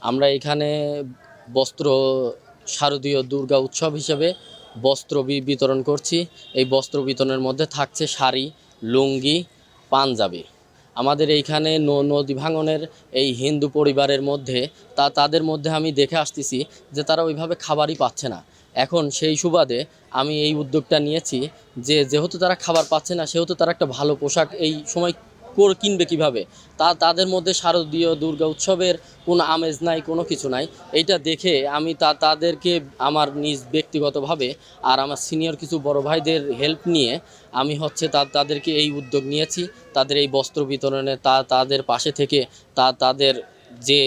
আমরা এখানে বস্ত্র শারদীয় দুর্গা উৎসব হিসেবে বস্ত্র বিতরণ করছি। এই বস্ত্র বিতরণের মধ্যে থাকছে শাড়ি, লুঙ্গি, পাঞ্জাবি। আমাদের এইখানে ন- নদী ভাঙনের এই হিন্দু পরিবারের মধ্যে তা তাদের মধ্যে আমি দেখে আসতেছি যে তারা ওইভাবে খাবারই পাচ্ছে না। এখন সেই সুবাদে আমি এই উদ্যোগটা নিয়েছি যে যেহেতু তারা খাবার পাচ্ছে না, সেহেতু তারা একটা ভালো পোশাক এই সময় কিনবে কীভাবে? তা, তাদের মধ্যে শারদীয় দুর্গা উৎসবের কোনো আমেজ নাই, কোনো কিছু নাই। এইটা দেখে আমি তা, তাদেরকে আমার নিজ ব্যক্তিগতভাবে আর আমার সিনিয়র কিছু বড় ভাইদের হেল্প নিয়ে আমি হচ্ছে তা, তাদেরকে এই উদ্যোগ নিয়েছি। তাদের এই বস্ত্র বিতরণে তা, তাদের পাশে থেকে তা, তাদের যে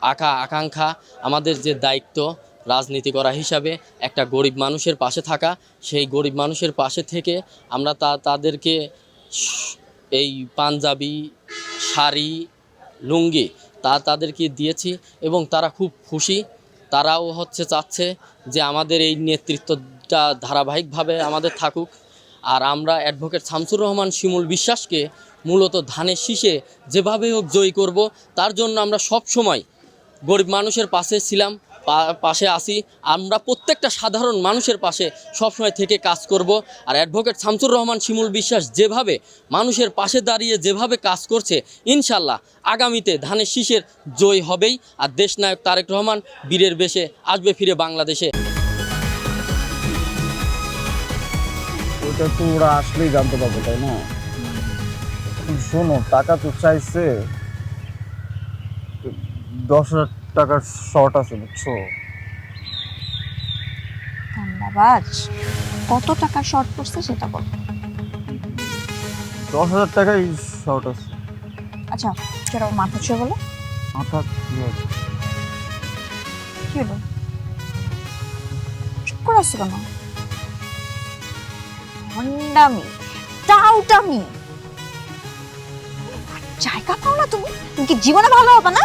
আকা, আকাঙ্ক্ষা, আমাদের যে দায়িত্ব রাজনীতি করা হিসাবে একটা গরিব মানুষের পাশে থাকা, সেই গরিব মানুষের পাশে থেকে আমরা তা, তাদেরকে এই পাঞ্জাবি, শাড়ি, লুঙ্গি তা তাদেরকে দিয়েছি এবং তারা খুব খুশি। তারাও হচ্ছে চাচ্ছে যে আমাদের এই নেতৃত্বটা ধারাবাহিকভাবে আমাদের থাকুক। আর আমরা অ্যাডভোকেট শামসুর রহমান শিমুল বিশ্বাসকে মূলত ধানের শীষে যেভাবে হোক জয়ী করব, তার জন্য আমরা সব সময় গরিব মানুষের পাশে ছিলাম। পাশে আসি আমরা প্রত্যেকটা সাধারণ মানুষের পাশে সবসময় থেকে কাজ করব। আর অ্যাডভোকেট শামসুর রহমান, শিমুল বিশ্বাস যেভাবে মানুষের পাশে দাঁড়িয়ে যেভাবে কাজ করছে, ইনশাল্লাহ আগামীতে ধানের শীষের জয় হবেই। আর দেশনায়ক তারেক রহমান বীরের বেশে আসবে ফিরে বাংলাদেশে। ওরা আসলেই জানতে পারবে, তাই না? শোনো, টাকা তো চাইছে। দশ হাজার টাকার শর্ট আছে বুঝছ? ধন্যবাদ। কত টাকা শর্ট পড়ছে সেটা বল। দশ হাজার টাকাই শর্ট আছে। আচ্ছা সেটা মাথা ছুঁয়ে বলো। মাথা কি হলো? চুপ করে আসছো কেন? হন্ডামি টাউটামি। জায়গা পাও না তুমি? তুমি কি জীবনে ভালো হবে না?